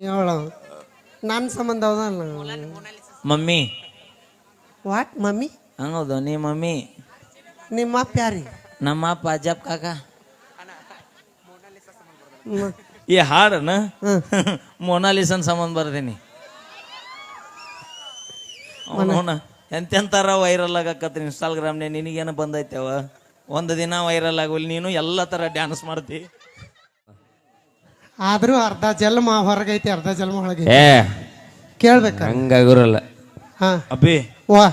ಹೇಳು ನನ್ನ ಸಂಬಂಧ ಹೌದಲ್ಲ ಮಮ್ಮಿ. What mummy? ಹಂಗೌದು ನೀ ಮಮ್ಮಿ. ನಿಮ್ಮ ಅಪ್ಪ ಯಾರಿ? ನಮ್ಮ ಅಪ್ಪ ಅಜ್ಜಪ್ಪ ಕಾಕ. ಈ ಹಾಡನ? ಹ್ಮ್. ಮೊನಾಲಿಸನ್ ಸಂಬಂಧ ಬರ್ತೀನಿ ಅವನ ಎಂತೆಂತಾರ ವೈರಲ್ ಆಗಕತ್ರಿ ಇನ್ಸ್ಟಾಗ್ರಾಮ್ನೇ ನಿನಗೇನು ಬಂದೈತೆವ ಒಂದು ದಿನ ವೈರಲ್ ಆಗಲಿ ನೀನು ಎಲ್ಲ ಥರ ಡ್ಯಾನ್ಸ್ ಮಾಡ್ತಿ. ಆದ್ರೂ ಅರ್ಧ ಜನ್ಮ ಹೊರಗೈತಿ ಅರ್ಧ ಜನ್ಮ ಒಳಗೈತಿ. ಏ ಕೇಳ್ಬೇಕ? ಹಂಗಾಗಿರಲ್ಲ. ಹಾ. ಅಪ್ಪಿ ವಾ.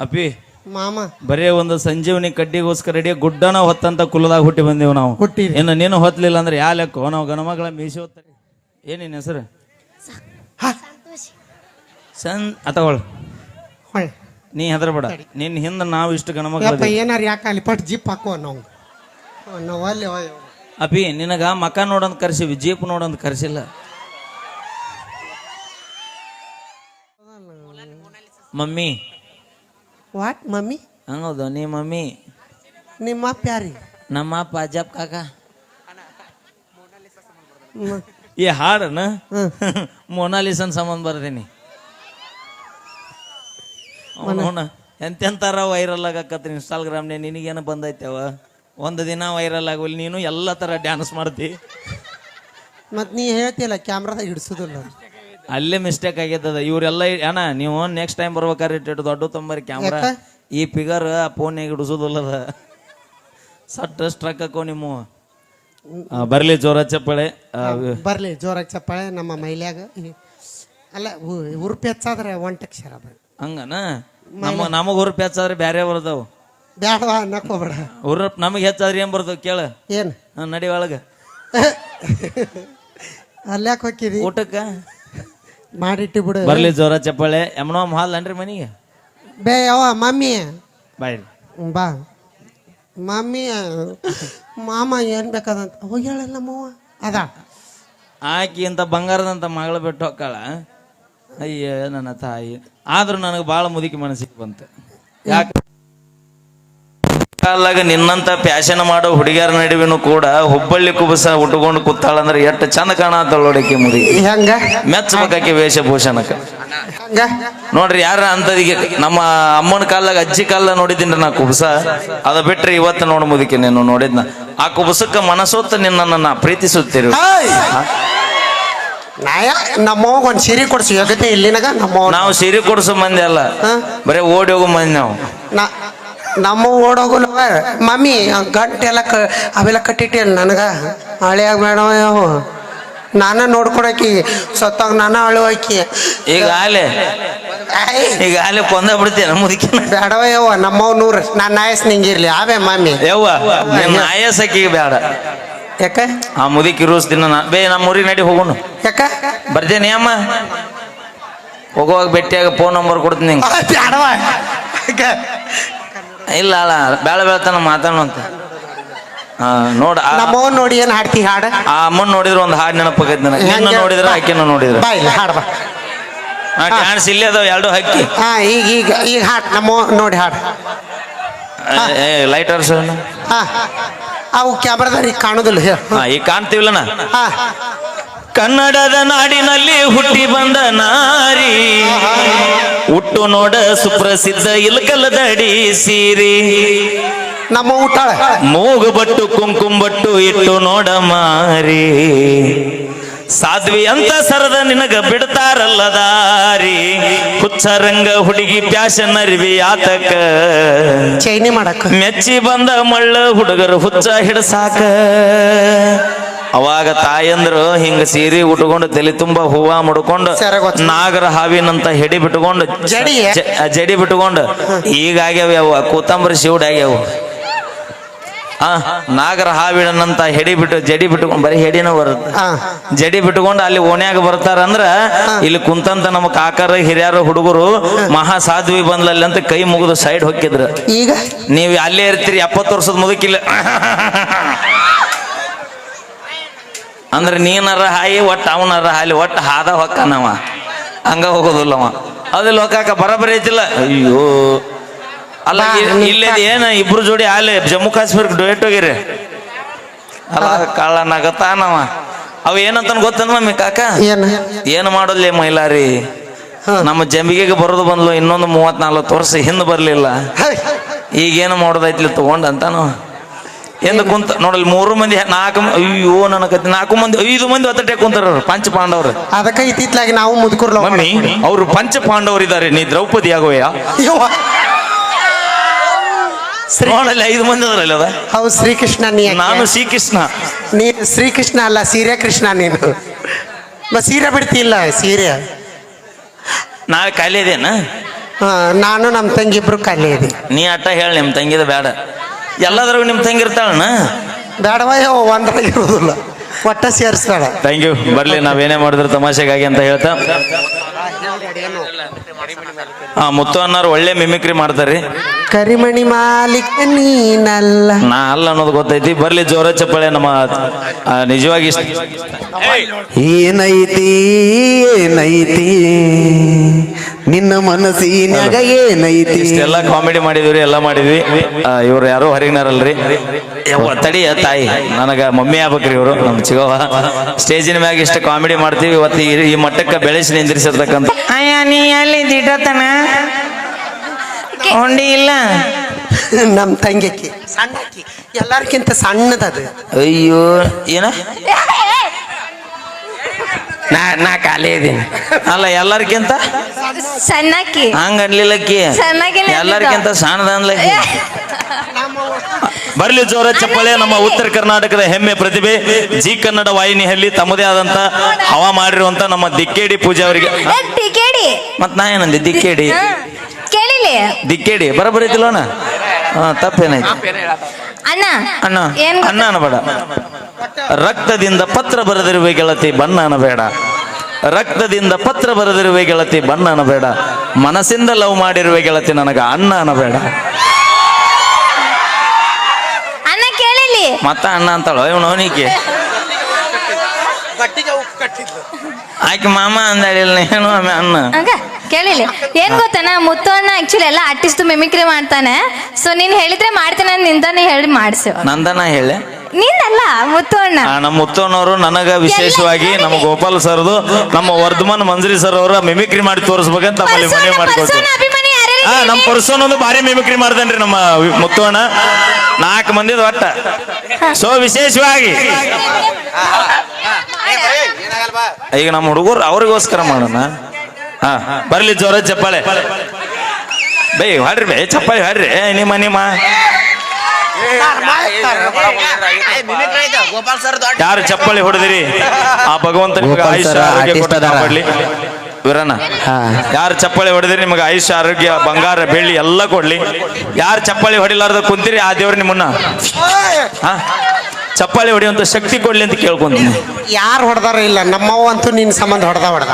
ಅಪ್ಪಿ ಮಾಮ. ಬರೇ ಒಂದು ಸಂಜೀವನಿ ಕಡ್ಡಿಗೋಸ್ಕರ ಇಡೀ ಗುಡ್ಡನ ಹೊತ್ತಂತ ಕುಲದಾಗ ಹುಟ್ಟಿ ಬಂದೀವಿ ನಾವು. ಹುಟ್ಟಿ ಇನ್ನು ನೀನು ಹೊತ್ತಲಿಲ್ಲ ಅಂದ್ರೆ ಯಾ ಲೆಕ್ಕ? ನಾವು ಗಣಮಗಳ ಮೀಸಿ ಹೊತ್ತರಿ ಏನೇನು ಹೆಸರು? ಸನ್ ಅತಗೊಳ್ ಹೊಳ್ ನೀ ಹೆದರ್ಬೇಡ. ನಿನ್ನ ಹಿಂದೆ ನಾವು ಇಷ್ಟು ಗಣಮಗಳ ಯಪ್ಪ ಏನಾರ ಯಾಕೆ ಅಲ್ಲಿ ಪಟ್ ಜಿಪ್ ಹಾಕುವ ನಾವು? ನಾವು ಅಲ್ಲಿ ಹೋಯ್- ಅಪಿ ನಿನಗ ಮಕ ನೋಡಂತ ಕರ್ಸಿವಿ ಜೀಪ್ ನೋಡಂತ ಕರೆಸಿಲ್ಲ. ಮಮ್ಮಿ. What mummy? ಹಂಗೌದು ನೀ ಮಮ್ಮಿ. ನಿಮ್ಮ ಅಪ್ಪ ಯಾರಿ? ನಮ್ಮ ಅಪ್ಪ ಅಜ್ಜಪ್ಪ ಕಾಕ. ಈ ಹಾಡನ. ಮೊನಾಲಿಸನ್ ಸಂಬಂಧ ಅವನ ಎಂತೆಂತಾರ ವೈರಲ್ ಆಗಕತ್ರಿ ಇನ್ಸ್ಟಾಗ್ರಾಮ್ನೇ ನಿನಗೇನು ಬಂದೈತೆವ? ಒಂದು ದಿನ ವೈರಲ್ ಆಗುವಲ್ಲಿ ನೀನು ಎಲ್ಲ ಥರ ಡ್ಯಾನ್ಸ್ ಮಾಡ್ತಿ. ಮತ್ ನೀ ಹೇಳ್ತಿಯಲ್ಲ ಕ್ಯಾಮ್ರಾದಾಗ ಹಿಡ್ಸುದಿಲ್ಲ. ಅಲ್ಲೇ ಮಿಸ್ಟೇಕ್ ಆಗೈತದ. ಇವರೆಲ್ಲ ಅಣ್ಣ ನೀವು ನೆಕ್ಸ್ಟ್ ಟೈಮ್ ಬರ್ಬೇಕಾದ್ರೆ ಇಟ್ಟು ದೊಡ್ಡ ತೊಂಬರಿ ಕ್ಯಾಮ್ರಾ ಯಾಕ? ಈ ಫಿಗರ್ ಆ ಫೋನ್ಯಾಗ ಹಿಡಿಸೋದಿಲ್ಲದ. ಸಟ್ ಸ್ಟ್ರಕ್ ಹಾಕೋ ನಿಮ್ಮ. ಬರಲಿ ಜೋರ ಚಪ್ಪಳೆ. ಬರಲಿ ಬರ್ಲಿ ಜೋರಾಗಿ ಚಪ್ಪಾಳೆ ನಮ್ಮ ಮೈಲ್ಯಾಗ. ಅಲ್ಲ ಉ- ಉರುಪಿ ಹೆಚ್ಚಾದ್ರೆ ಒಂಟಕ್ಷರ ಅದು. ಹಂಗನ? ನಮ್ಮ ನಮಗ್ ಉರುಪಿ ಹೆಚ್ಚಾದ್ರೆ ಬ್ಯಾರೆ ಬರ್ತಾವ ಬ್ಯಾಡವಾ ಅನ್ನಕೋಬೇಡ ಊರ ನಮಗೆ ಹೆಚ್ಚಾದ್ರೆ ಏನ್ ಬರ್ತದೆ ಕೇಳ. ಏನು? ನಡಿ ಒಳಗ. ಅಲ್ಯಾಕೆ ಹೋಕ್ಕಿದಿ? ಊಟಕ್ಕ? ಮಾಡಿಟ್ಟು ಬಿಡು. ಬರ್ಲಿ ಜೋರ ಚಪ್ಪಾಳೆ. ಯಮನೋ ಹಾಲ್ ಅನ್ರಿ ಮನಿಗೆ? ಬೇ ಯಾವ ಮಮ್ಮಿ. ಬಾಯ್ ಬಾ. ಮಮ್ಮಿ ಮಾಮ ಏನ್ ಬೇಕಾದಂತ ಹೋಗ್ಯಾಳ ಮಾವ. ಅದ. ಆಕಿ ಅಂತ ಬಂಗಾರದಂತ ಮಗಳು ಬಿಟ್ಟು ಹೋಗ್ಕಾಳ ಅಯ್ಯ ನನ್ನ ತಾಯಿ. ಆದ್ರೂ ನನಗೆ ಭಾಳ ಮುದುಕಿ ಮನಸ್ಸಿಗೆ ಬಂತು. ಯಾಕೆ? ಕಾಲಾಗ ನಿನ್ನಂತ ಪ್ಯಾಶನ್ ಮಾಡೋ ಹುಡುಗಿಯರ ನಡುವೆನೂ ಕೂಡ ಹುಬ್ಬಳ್ಳಿ ಕುಬಸ ಉಟ್ಕೊಂಡು ಕೂತಾಳಂದ್ರೆ ಎಷ್ಟು ಚಂದ ಕಾಣತ್ತಾಳ ನೋಡಕ್ಕೆ ಮುದಿ. ಹೆಂಗ? ಮೆಚ್ಚಬೇಕಾಕಿ ವೇಷಭೂಷಣಕ್ಕೆ. ನೋಡ್ರಿ ಯಾರ ಅಂತದಿಗೆ ನಮ್ಮ ಅಮ್ಮನ ಕಾಲಾಗ ಅಜ್ಜಿ ಕಾಲ ನೋಡಿದ್ದೀನಿ ನಾ ಕುಬಸ. ಅದ ಬಿಟ್ರೆ ಇವತ್ತು ನೋಡ್ ಮುದಕಿ ನೀನು ನೋಡಿದ್ನ. ಆ ಕುಬಸಕ್ಕ ಮನಸೊತ್ತ ನಿನ್ನನ್ನು ನಾ ಪ್ರೀತಿಸುತ್ತೀರಿ. ನಮ್ಮವಾಗ ಒಂದು ಸೀರೆ ಕೊಡ್ಸಿ. ಯೋಗ್ಯತೆ ಇಲ್ಲಿನಾಗ ನಮ್ಮ ನಾವು ಸಿರಿ ಕೊಡ್ಸೋ ಮಂದಿ ಅಲ್ಲ? ಬರೀ ಓಡಿ ಹೋಗೋ ಮಂದಿ ನಾವು. ನಮ್ಮ ಓಡೋಗಲ್ವ ಮಮ್ಮಿ ಗಂಟೆಲ್ಲ ಕ ಅವೆಲ್ಲ ಕಟ್ಟಿಟ್ಟೆ ನನಗ? ಹಳೆಯಾಗ ಬೇಡವ ಯಾವ ನಾನ ನೋಡ್ಕೊಡಕಿ ಸತ್ತಾಗ ನಾನ ಅಳುವಾಕಿ. ಈಗ ಆಲೆ ಈಗ ಆಲೆ ಕೊಂದ ಬಿಡ್ತೇನೆ ಮುದುಕಿ. ಬೇಡವ ಯವ್ವ ನಮ್ಮವ್ ನೂರು. ನಾನು ನಾಯಸ್ ನಿಂಗಿರ್ಲಿ ಅವೇ ಮಮ್ಮಿ. ಯವ್ವ ಆಯಸಕ್ಕಿಗೆ ಬೇಡ. ಯಾಕ? ಆ ಮುದುಕಿ ರೂಸ್ ದಿನ ನಾ ಬೇ ನಮ್ಮ ಊರಿಗೆ ನಡಿ ಹೋಗೋಣ ಯಾಕ? ಬರ್ತೇನೆ ಅಮ್ಮ. ಹೋಗುವಾಗ ಭೇಟಿಯಾಗ ಫೋನ್ ನಂಬರ್ ಕೊಡ್ತೀನಿ ಬೇಡವ. ಯಾಕ? ಇಲ್ಲ ಅಲ್ಲ ಬೇಳ ಬೆಳತನ ಮಾತಾಡೋ ಅಂತ. ನೋಡ ಆ- ನೋಡಿ ಏನು ಹಾಡ್ತಿ ಹಾಡ? ಆ ಅಮ್ಮನ್ ನೋಡಿದ್ರೆ ಒಂದು ಹಾಡು ನೆನಪಾಗೈತೆ ನನಗೆ. ನಿನ್ನ ನೋಡಿದ್ರೆ ಆಕೆನ ನೋಡಿದ್ರೆ. ಬಾ ಇಲ್ಲಿ ಹಾಡ್ ಬಾ. ಆ ಡ್ಯಾನ್ಸ್ ಇಲ್ಲೇ ಅದಾವ ಎರಡು ಹಕ್ಕಿ. ಹಾ ಈಗ ಈಗ ಈಗ ಹಾಡ್ ನಮ್ಮ ನೋಡಿ ಹಾಡ. ಲೈಟರ್ಸ್ ಹಾ. ಅವು ಕ್ಯಾಮ್ರಾದಾಗ ಕಾಣುದಿಲ್ಲ ಹೇಳ. ಹಾ ಈಗ ಕಾಣ್ತೀವಿಲ್ಲನ ಹಾ. ಕನ್ನಡದ ನಾಡಿನಲ್ಲಿ ಹುಟ್ಟಿ ಬಂದ ನಾರಿ. ಹುಟ್ಟು ನೋಡ ಸುಪ್ರಸಿದ್ಧ ಇಲ್ಕಲದಡಿ ಸೀರಿ. ನಮ್ಮ ಊಟ ಮೂಗು ಬಟ್ಟು ಕುಂಕುಮ ಬಟ್ಟು ಇಟ್ಟು ನೋಡ ಮಾರಿ. ಸಾಧ್ವಿ ಅಂತ ಸರದ ನಿನಗ ಬಿಡ್ತಾರಲ್ಲ ದಾರಿ. ಹುಚ್ಚರಂಗ ಹುಡುಗಿ ಪ್ಯಾಶನ್ ಅರಿವಿ ಆತಕ. ಚೈನಿ ಮಾಡಕ ಮೆಚ್ಚಿ ಬಂದ ಮಳ್ಳ ಹುಡುಗರು ಹುಚ್ಚ ಹಿಡಸಾಕ. ಅವಾಗ ತಾಯಂದ್ರು ಹಿಂಗ ಸೀರೆ ಉಟ್ಕೊಂಡು ತಲೆ ತುಂಬಾ ಹೂವ ಮುಡ್ಕೊಂಡು ನಾಗರ ಹಾವಿನಂತ ಹೆಡಿ ಬಿಟ್ಕೊಂಡು ಜಡಿ? ಬಿಟ್ಕೊಂಡು ಈಗ ಆಗ್ಯಾವ ಅವ ಕೂತಂಬರಿ ಶಿವಡ್ ಆಗ್ಯಾವ. ಆ ನಾಗರ ಹಾವಿಡನಂತ ಹೆಡಿ ಬಿಟ್ಟು ಜಡಿ ಬಿಟ್ಕೊಂಡು ಬರೀ ಹೆಡಿನ ಬರುತ್ತೆ ಜಡಿ ಬಿಟ್ಕೊಂಡು ಅಲ್ಲಿ ಓಣ್ಯಾಗ ಬರ್ತಾರಂದ್ರ ಇಲ್ಲಿ ಕುಂತಂತ ನಮ್ಮ ಕಾಕರ ಹಿರಿಯರು ಹುಡುಗರು ಮಹಾ ಸಾಧ್ವಿ ಬಂದ್ಲಲ್ಲಿ ಅಂತ ಕೈ ಮುಗಿದು ಸೈಡ್ ಹೊಕ್ಕಿದ್ರು. ಈಗ? ನೀವು ಅಲ್ಲೇ ಇರ್ತೀರಿ ಎಪ್ಪತ್ತು ವರ್ಷದ ಮುದುಕಿಲ್ಲ. ಅಂದ್ರೆ ನೀನರ ಹಾಯಿ ಒಟ್ಟು ಅವನರ ಹಾಲಿ ಒಟ್ಟು ಹಾದ ಹೊಕ್ಕನವ. ಹಂಗ ಹೋಗೋದಿಲ್ಲವ. ಅದು ಲೋಕಕ್ಕ ಬರಬರಿ ಐತಿಲ್ಲ. ಅಯ್ಯೋ. ಅಲ್ಲ ಇಲ್ಲೇ ಏನ ಇಬ್ರು ಜೋಡಿ ಆಲೆ ಜಮ್ಮು ಕಾಶ್ಮೀರಕ್ಕೆ ಡೊಯೇಟ್ ಹೋಗಿರಿ. ಅಲ್ಲ ಕಳ್ಳ ನಗತಾನವ. ಅವ ಏನಂತ ಗೊತ್ತನ ಮಮ್ಮಿ ಕಾಕ? ಏನ್? ಮಹಿಳಾರಿ ಮೈಲಾರಿ. ನಮ್ಮ ಜಂಬಿಗೆಗೆ ಬರೋದು ಬಂದ್ಲು ಇನ್ನೊಂದು ಮೂವತ್ ನಲ್ವತ್ತು ವರ್ಷ ಹಿಂದೆ ಬರ್ಲಿಲ್ಲ. ಈಗೇನು ಮಾಡೋದೈತ್ಲಿ ತಗೊಂಡು ಅಂತಾನು ಎಂದು ಕುಂತ ನೋಡಲ್ ಮೂರು ಮಂದಿ ನಾಲ್ಕು ಅಯ್ಯೋ ನನ್ನ ನನಗತಿ ನಾಲ್ಕು ಮಂದಿ ಐದು ಮಂದಿ ಒತ್ತಟೆ ಕುಂತಾರ ಪಂಚ ಪಾಂಡವ್ರು. ಅದಕ್ಕೆ ಇತ್ತಿತ್ಲಾಗಿ ನಾವು ಮುದುಕುರ್ಲ ಮಮ್ಮಿ ಅವರು ಪಂಚ ಪಾಂಡವರಿದ್ದಾರೆ ನೀ ದ್ರೌಪದಿ ಆಗೋಯ? ನೋಡಲ್ಲ ಐದು ಮಂದಿ ಅದ್ರಲ್ಲ ಅದ. ಹೌದು ಶ್ರೀಕೃಷ್ಣ ನೀ? ನಾನು ಶ್ರೀಕೃಷ್ಣ. ನೀ ಶ್ರೀಕೃಷ್ಣ ಅಲ್ಲ ಸೀರೆ ಕೃಷ್ಣ ನೀನು. ಸೀರೆ ಬಿಡ್ತಿಲ್ಲ ಸೀರೆ. ನಾಳೆ ಖಾಲಿ ಇದೇನ ಹಾ, ನಾನು ನಮ್ಮ ತಂಗಿ ಇಬ್ರು ಖಾಲಿ ಇದೆ ನೀ ಅಟ್ಟ ಹೇಳಿ ನಿಮ್ಮ ತಂಗಿದ ಬೇಡ. ಎಲ್ಲದ್ರಾಗೂ ನಿಮ್ ತಂಗಿ ಇರ್ತಾಳಣ್ಣ? ಬೇಡವ ಯಾವ ಒಂದ್ರಾಗ ಇರೋದಿಲ್ಲ ಒಟ್ಟ ಸೇರಿಸ್ತಾಳ. ಥ್ಯಾಂಕ್ ಯು ಬರ್ಲಿ ನಾವೇನೇ ಮಾಡಿದ್ರು ತಮಾಷೆಗಾಗಿ ಅಂತ ಹೇಳ್ತಾ. ಹಾ ಮುತ್ತು ಅನ್ನಾರು ಒಳ್ಳೆ ಮಿಮಿಕ್ರಿ ಮಾಡ್ತಾರ್ರಿ. ಕರಿಮಣಿ ಮಾಲಿಕ ನೀನಲ್ಲ. ನಾ ಅಲ್ಲ ಅನ್ನೋದು ಗೊತ್ತೈತಿ. ಬರ್ಲಿ ಜೋರ ಚಪ್ಪಳೆ ನಮ್ಮ ಆ, ನಿಜವಾಗಿ ಇಷ್ಟ. ಏನೈತಿ ಏನೈತಿ? ನಿನ್ನ ಮನಸ್ಸಿನಾಗ ಏನೈತಿ? ಇಷ್ಟೆಲ್ಲ ಕಾಮಿಡಿ ಮಾಡಿದ್ವಿ ಎಲ್ಲ ಮಾಡಿದ್ವಿ. ಇವ್ರು ಯಾರು ಹರಿಗಿನಾರಲ್ರಿ ಯವ್ವ, ತಡಿಯ ತಾಯಿ. ನನಗ ಮಮ್ಮಿ ಆಗ್ಬೇಕ್ರಿ ಇವರು ನಮ್ ಚಿಗವ ಸ್ಟೇಜಿನ ಮ್ಯಾಗ ಇಷ್ಟು ಕಾಮಿಡಿ ಮಾಡ್ತೀವಿ ಇವತ್ತು ಈ- ಈ ಮಟ್ಟಕ್ಕೆ ಬೆಳೆಸಿ ನಿಂದಿರಿಸಿರ್ತಕ್ಕಂಥ ಅಯ್ಯ ನೀ ಎಲ್ಲಿ ದಿಟತನ ಉಂಡಿ ಇಲ್ಲ. ನಮ್ಮ ತಂಗಿ ಸಣ್ಣಕ್ಕಿ ಎಲ್ಲಾರ್ಕಿಂತ ಸಣ್ಣದದು. ಅಯ್ಯೋ ಏನ? ನಾ ನಾ ಖಾಲಿ ಇದೀನಿ. ಅಲ್ಲ ಎಲ್ಲರಿಗಿಂತ ಸಣ್ಣಕ್ಕಿ. ಹಂಗ ಅನ್ಲಿಲ್ಲಕ್ಕಿ. ಸಣ್ಣಗಿಲ್ಲ ಎಲ್ಲರಿಗಿಂತ ಸಣ್ಣದ ಅನ್ಲಕ್ಕಿ. ಬರ್ಲಿ ಜೋರ ಚಪ್ಪಳೆ ನಮ್ಮ ಉತ್ತರ ಕರ್ನಾಟಕದ ಹೆಮ್ಮೆ ಪ್ರತಿಭೆ. ಜಿ ಕನ್ನಡ ವಾಹಿನಿಯಲ್ಲಿ ತಮ್ಮದೇ ಆದಂತ ಹವಾ ಮಾಡಿರುವಂತ ನಮ್ಮ ದಿಕ್ಕೇಡಿ ಪೂಜೆ ಅವರಿಗೆ. ಮತ್ ನಾ ಏನಂದೆ ದಿಕ್ಕೇಡಿ? ದಿಕ್ಕೇಡಿ ಬರಬರಿ ಐತಿಲ್ಲೋಣ ಹಾ ತಪ್ಪೇನಾಯ್ತು. ಅಣ್ಣ. ಅಣ್ಣ ಏನ್ ಅಣ್ಣ ಅನ್ನಬೇಡ ರಕ್ತದಿಂದ ಪತ್ರ ಬರೆದಿರುವ ಗೆಳತಿ ಬಣ್ಣ ಅನ್ನಬೇಡ ರಕ್ತದಿಂದ ಪತ್ರ ಬರೆದಿರುವ ಗೆಳತಿ ಬಣ್ಣ ಅನ್ನಬೇಡ ಮನಸ್ಸಿಂದ ಲವ್ ಮಾಡಿರುವ ಗೆಳತಿ ನನಗ ಅಣ್ಣ ಅನ್ನಬೇಡ ಅಣ್ಣ ಕೇಳಿಲಿ ಮತ್ತ ಅಣ್ಣ ಅಂತಾಳ? ಇವನು ಅವನಿಗೆ. ಆಕೆ ಮಾಮ ಅಂದಾಳಿಲ್ಲ ಏನು ಆಮೇಲೆ ಅಣ್ಣ. ಹಂಗ ಕೇಳಿಲಿ ಏನ್ ಗೊತ್ತಾನ ಮುತ್ತು ಅಣ್ಣ ಆಕ್ಚುಲಿ ಎಲ್ಲ ಆರ್ಟಿಸ್ಟ್ ಮಿಮಿಕ್ರಿ ಮಾಡ್ತಾನೆ. ಸೊ ನೀನ್ ಹೇಳಿದ್ರೆ ಮಾಡ್ತೇನೆ ನಿಂತಾನೆ ಹೇಳಿ ಮಾಡಿಸು. ನಂದನ ಹೇಳಿ? ನಿನ್ನಲ್ಲ ಮುತ್ತು ಅಣ್ಣ ಆ, ನಮ್ಮ ಮುತ್ತನವರು ನನಗ ವಿಶೇಷವಾಗಿ ನಮ್ಮ ಗೋಪಾಲ್ ಸರ್ದು ನಮ್ಮ ವರ್ಧಮಾನ್ ಮಂಜ್ರಿ ಸರ್ ಅವರ ಮಿಮಿಕ್ರಿ ಮಾಡಿ ತೋರಿಸ್ಬೇಕಂತ ನಮ್ಮಲ್ಲಿ ಮನವಿ ಪರ್ಸೋನ- ಮಾಡ್ಕೊಳ್ತೀವಿ. ಪರ್ಸೋನ ಅಭಿಮಾನಿ ಯಾರ್ಯಾರು ಹಾ ನಮ್ಮ? ಪರ್ಸನ್ ಒಂದು ಭಾರಿ ಮಿಮಿಕ್ರಿ ಮಾಡ್ತಾನ್ರಿ ನಮ್ಮ ವಿ- ಮುತ್ತು ಅಣ್ಣ ನಾಲ್ಕು ಮಂದಿ ಒಟ್ಟ. ಸೊ ವಿಶೇಷವಾಗಿ ಈಗ ನಮ್ಮ ಹುಡುಗರು ಅವ್ರಿಗೋಸ್ಕರ ಮಾಡೋಣ. ಹಾ ಬರ್ಲಿ ಜೋರ ಚಪ್ಪಾಳೆ. ಬೈ ಹಾಡ್ರಿ ಬೈ ಚಪ್ಪಾಳೆ ಹಾಡ್ರಿ. ನಿಮ್ಮ ನಿಮ್ಮ. ಯಾರು ಚಪ್ಪಾಳಿ ಹೊಡೆದಿರಿ? ಆ ಭಗವಂತ ನಿಮಗೆ ಆರೋಗ್ಯ ಇವರನ್ನ ಯಾರು ಚಪ್ಪಾಳಿ ಹೊಡೆದಿರಿ ನಿಮಗೆ ಆಯುಷ ಆರೋಗ್ಯ ಬಂಗಾರ ಬೆಳ್ಳಿ ಎಲ್ಲ ಕೊಡ್ಲಿ. ಯಾರು ಚಪ್ಪಾಳಿ ಹೊಡಿಲಾರ್ದ ಕುಂತೀರಿ ಆ ದೇವ್ರು ನಿಮ್ಮನ್ನ. ಹಾ? ಚಪ್ಪಾಳಿ ಹೊಡೆಯುವಂತ ಶಕ್ತಿ ಕೊಡ್ಲಿ ಅಂತ ಕೇಳ್ಕೊಂತೀನಿ ಯಾರು ಹೊಡೆದಾರ ಇಲ್ಲ ನಮ್ಮವ್ವ ಅಂತೂ ನಿನ್ನ ಸಂಬಂಧ ಹೊಡೆದ ಹೊಡೆದ.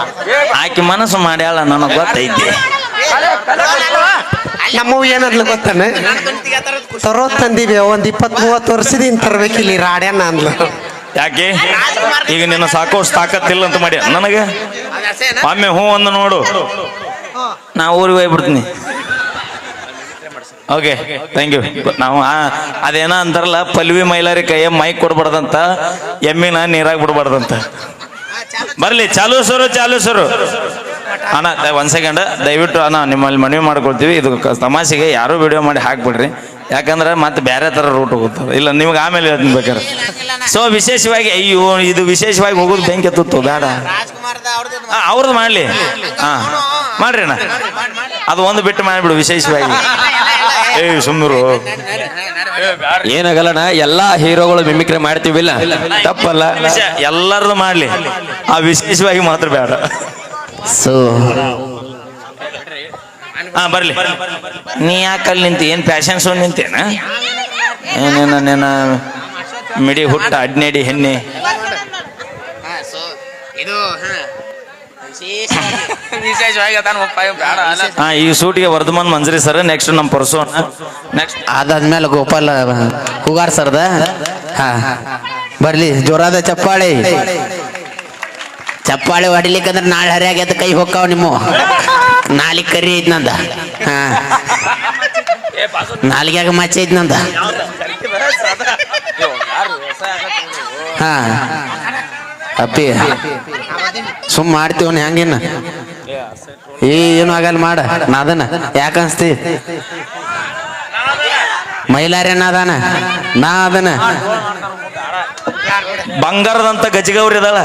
ಆಕೆ ಮನಸ್ಸು ಮಾಡ್ಯಾಳ ನನಗೆ ಗೊತ್ತೈತಿ. ನಮ್ಮವ್ ಏನದ್ಲ ಗೊತ್ತಾನೆ? ತರೋ ತಂದಿವಿ ಒಂದ್ ಇಪ್ಪತ್ ಮೂವತ್ತು ವರ್ಷದಿಂದ ತರ್ಬೇಕಿಲ್ಲ ಈ ರಾಡ್ಯಾನ ಅಂದ್ಲು. ಯಾಕೆ? ಈಗ ನಿನ್ನ ಸಾಕೋಷ್ಟು ತಾಕತ್ತಿಲ್ಲ ಅಂತ ಮಾಡಿ ನನಗೆ? ಒಮ್ಮೆ ಹ್ಞೂ ಅಂದ ನೋಡು. ನಾ ಊರಿಗೆ ಹೋಗ್ಬಿಡ್ತೀನಿ. ಓಕೆ ಥ್ಯಾಂಕ್ ಯು ನಾವು ಅದೇನ ಅಂತಾರಲ್ಲ, ಪಲ್ವಿ ಮೈಲಾರಿ ಕೈಯ ಮೈಕ್ ಕೊಡ್ಬಾರ್ದಂತ, ಎಮ್ಮಿನ ನೀರಾಗ ಬಿಡ್ಬಾರ್ದಂತ. ಬರ್ಲಿ, ಚಾಲು ಸರು ಚಾಲು ಸರು. ಅಣ್ಣ ಒಂದ್ ಸೆಕೆಂಡ್ ದಯವಿಟ್ಟು, ಅಣ್ಣ, ನಿಮ್ಮಲ್ಲಿ ಮನವಿ ಮಾಡ್ಕೊಳ್ತೀವಿ. ಇದು ತಮಾಷೆಗೆ ಯಾರು ವಿಡಿಯೋ ಮಾಡಿ ಹಾಕ್ಬಿಡ್ರಿ. ಯಾಕಂದ್ರೆ ಮತ್ತೆ ಬೇರೆ ತರ ರೂಟ್ ಹೋಗುತ್ತೆ. ಇಲ್ಲ, ನಿಮ್ಗೆ ಆಮೇಲೆ ಹೇಳ್ತೀನಿ ಬೇಕಾರೆ ಸೊ ವಿಶೇಷವಾಗಿ, ಅಯ್ಯೋ, ಇದು ವಿಶೇಷವಾಗಿ ಹೋಗೋದು ಬೆಂಕಿ ತುತ್ತು ಬೇಡ. ಅವ್ರದ್ದು ಮಾಡ್ಲಿ. ಹಾ ಮಾಡ್ರಿ ಅಣ್ಣ. ಅದು ಒಂದು ಬಿಟ್ಟು ಮಾಡಿಬಿಡು, ವಿಶೇಷವಾಗಿ. ಏ ಸುಮ್ಮರು ಏನಾಗಲ್ಲಣ್ಣ ಎಲ್ಲಾ ಹೀರೋಗಳು ಮಿಮಿಕ್ರಿ ಮಾಡ್ತೀವಿಲ್ಲ ತಪ್ಪಲ್ಲ. ಎಲ್ಲರದು ಮಾಡ್ಲಿ. ಆ ವಿಶೇಷವಾಗಿ ಮಾತ್ರ ಬೇಡ. ಸೊ ಹಾ ಬರ್ಲಿ. ನೀ ಯಾಕೆ ಅಲ್ಲಿ ನಿಂತಿ? ಏನ್ ಫ್ಯಾಷನ್ ಶೋ ನಿಂತೇನ? ಏನೇನ ನೇನ ಮಿಡಿ ಹುಟ್ಟ ಅಡ್ನೇಡಿ ಹೆಣ್ಣೆ. ವಿಶೇಷವಾಗಿ ಅದಾನ ಒಪ್ಪ ಇವ್ ಬೇಡ ಅಲ್ಲ. ಹಾ ಈ ಸೂಟಿಗೆ ವರ್ಧಮಾನ್ ಮಂಜರಿ ಸರ್ ನೆಕ್ಸ್ಟ್ ನಮ್ಮ ಪರ್ಸೋನ್ ನೆಕ್ಸ್ಟ್ ಅದಾದ್ಮೇಲೆ ಗೋಪಾಲ್ ಹೂಗಾರ್ ಸರ್ದ. ಹಾ ಬರ್ಲಿ ಜೋರಾದ ಚಪ್ಪಾಳೆ. ಚಪ್ಪಾಳೆ ಹೊಡಿಲಿಕ್ಕಂದ್ರೆ ನಾಳೆ ಹರಿಯಾಗ್ಯದ ಕೈ ಹೊಕ್ಕಾವ ನಿಮ್ಮ. ನಾಲಿಗೆ ಕರಿ ಐತ್ ನಂದ. ಹಾ. ನಾಲಿಗ್ಯಾಗ ಮಚ್ಚ ಐತ್ ನಂದ. ಹಾ. ಅಪ್ಪಿ. ಸುಮ್ ಮಾಡ್ತೀವನ್ ಹೆಂಗಿನ ಏನು ಆಗಲ್ಲ ಮಾಡ ನಾದನ ಯಾಕ ಅನ್ಸ್ತಿ? ಮೈಲಾರೇನ ಅದಾನ? ನಾ ಅದನ ಬಂಗಾರದಂತ ಗಜಗೌರಿ ಅದಳ.